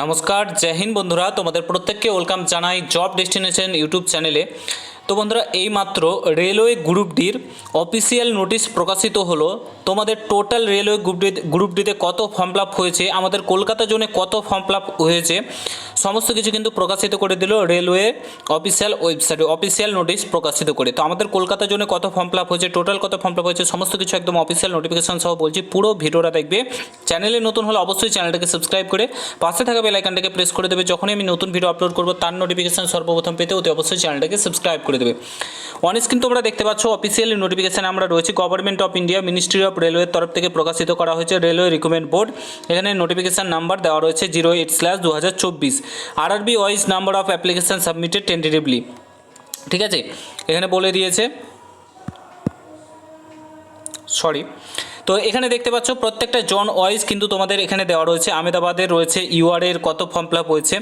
নমস্কার জয় হিন্দ বন্ধুরা। তোমাদের প্রত্যেককে ওয়েলকাম জানাই জব ডেস্টিনেশন ইউটিউব চ্যানেলে। তো বন্ধুরা এইমাত্র রেলওয়ে গ্রুপ ডির অফিসিয়াল নোটিশ প্রকাশিত হলো। তোমাদের total railway group D group ডিতে কত ফর্ম ফিল হয়েছে, আমাদের কলকাতা জোনে কত ফর্ম ফিল হয়েছে, সমস্ত কিছু কিন্তু প্রকাশিত করে দিল রেলওয়ে অফিসিয়াল ওয়েবসাইটে অফিসিয়াল নোটিশ প্রকাশিত করে। তো আমাদের কলকাতা জোনে কত ফর্ম ফিল হয়েছে টোটাল কত ফর্ম ফিল হয়েছে, সমস্ত কিছু একদম অফিসিয়াল নোটিফিকেশন সহ বলছি, পুরো ভিডিওটা দেখবে। চ্যানেলে নতুন হলে অবশ্যই চ্যানেলটাকে সাবস্ক্রাইব করে পাশে থাকা বেল আইকনটাকে প্রেস করে দেবে। যখনই আমি নতুন ভিডিও আপলোড করব, তার নোটিফিকেশন সর্বপ্রথম পেতে অতি অবশ্যই চ্যানেলটাকে সাবস্ক্রাইব করে দেবে। অন স্ক্রিন তোমরা দেখতে পাচ্ছ অফিসিয়াল নোটিফিকেশান আমরা রয়েছে। Government of India ministry of রেলওয়ের তরফ থেকে প্রকাশিত করা হয়েছে রেলওয়ে রিক্রুটমেন্ট বোর্ড এখানে নোটিফিকেশন নাম্বার দেওয়া রয়েছে জিরো এইট স্ল্যাশ দু হাজার চব্বিশ RRB wise number of application submitted tentatively ঠিক আছে? এখানে বলে দিয়েছে সরি তো এখানে দেখতে পাচ্ছ প্রত্যেকটা জন ওয়াইজ কিন্তু তোমাদের এখানে দেওয়া রয়েছে। আমেদাবাদের রয়েছে ইউআর এর কত ফর্ম ফিল হয়েছে,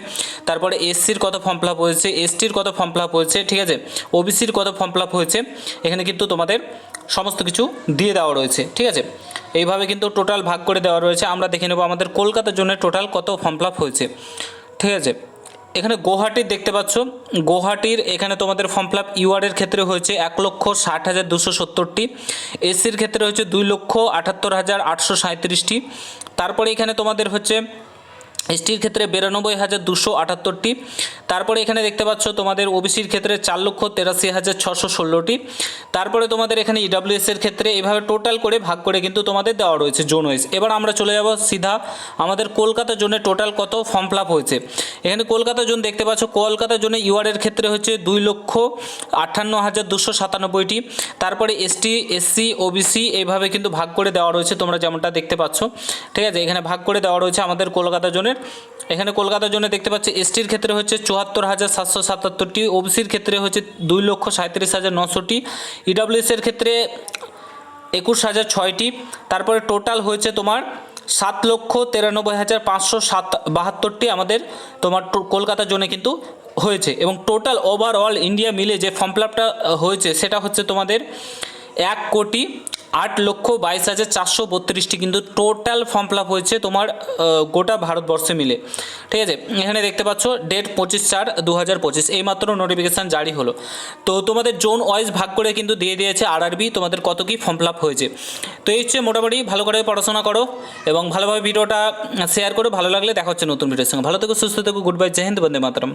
তারপরে এসসির কত ফর্ম ফিল হয়েছে, এসটির কত ফর্ম ফিল হয়েছে, ঠিক আছে? ওবিসির কত ফর্ম ফিল হয়েছে, এখানে কিন্তু তোমাদের সমস্ত কিছু দিয়ে দেওয়া রয়েছে, ঠিক আছে? এইভাবে কিন্তু টোটাল ভাগ করে দেওয়া রয়েছে। আমরা দেখে নেব আমাদের কলকাতার জন্য টোটাল কত ফর্ম ফিল হয়েছে, ঠিক আছে? এখানে গুয়াহাটির দেখতে পাচ্ছ। গুয়াহাটির এখানে তোমাদের ফর্ম ফিল আপ ইউআরের ক্ষেত্রে হয়েছে এক লক্ষ ষাট হাজার দুশো সত্তরটি। এসির ক্ষেত্রে হয়েছে দুই লক্ষ আটাত্তর হাজার আটশো সাঁত্রিশটি তারপরে এখানে তোমাদের হচ্ছে এসটির ক্ষেত্রে বিরানব্বই হাজার দুশো আটাত্তরটি। তারপরে এখানে দেখতে পাচ্ছ তোমাদের ওবিসির ক্ষেত্রে চার লক্ষ তেরাশি হাজার ছশো ষোলোটি। তারপরে তোমাদের এখানে ইডাব্লিউএস এর ক্ষেত্রে এভাবে টোটাল করে ভাগ করে কিন্তু তোমাদের দেওয়া রয়েছে জোন ওয়াইজ এবার আমরা চলে যাব সিধা, আমাদের কলকাতা জোনে টোটাল কত ফর্ম ফিল হয়েছে। এখানে কলকাতা জোন দেখতে পাচ্ছ, কলকাতা জোনে ইউআরের ক্ষেত্রে হচ্ছে দুই লক্ষ আটান্ন হাজার দুশো সাতানব্বইটি। তারপরে এসটি এসসি ওবিসি এইভাবে কিন্তু ভাগ করে দেওয়া রয়েছে, তোমরা যেমনটা দেখতে পাচ্ছ। ঠিক আছে, এখানে ভাগ করে দেওয়া রয়েছে আমাদের কলকাতা এখানে কলকাতার জন্য দেখতে পাচ্ছি, এসটির ক্ষেত্রে হচ্ছে চুয়াত্তর হাজার সাতশো সাতাত্তরটি, ওবিসির ক্ষেত্রে হচ্ছে দুই লক্ষ সাঁত্রিশ হাজার নশোটি ইডাব্লিউএসের ক্ষেত্রে একুশ হাজার ছয়টি, তারপরে টোটাল হয়েছে তোমার সাত লক্ষ তিরানব্বই হাজার পাঁচশো সাত বাহাত্তরটি আমাদের তোমার কলকাতার জন্য কিন্তু হয়েছে। এবং টোটাল ওভারঅল ইন্ডিয়া মিলে যে ফর্ম ফিল আপটা হয়েছে, সেটা হচ্ছে তোমাদের এক কোটি আট লক্ষ বাইশ হাজার চারশো বত্রিশটি কিন্তু টোটাল ফর্ম ফিল হয়েছে তোমার গোটা ভারতবর্ষে মিলে। ঠিক আছে? এখানে দেখতে পাচ্ছ ডেট পঁচিশ চার দু হাজার পঁচিশ। এইমাত্র নোটিফিকেশান জারি হলো। তো তোমাদের জোন ওয়াইজ ভাগ করে কিন্তু দিয়ে দিয়েছে আরআরবি তোমাদের কত কি ফর্ম ফিল হয়েছে। তো এই হচ্ছে মোটামুটি, ভালো করে পড়াশোনা করো এবং ভালোভাবে ভিডিওটা শেয়ার করো। ভালো লাগলে দেখা হচ্ছে নতুন ভিডিওর সঙ্গে। ভালো থেকো, সুস্থ থেকো গুড বাই জয় হিন্দ, বন্দে মাতরম।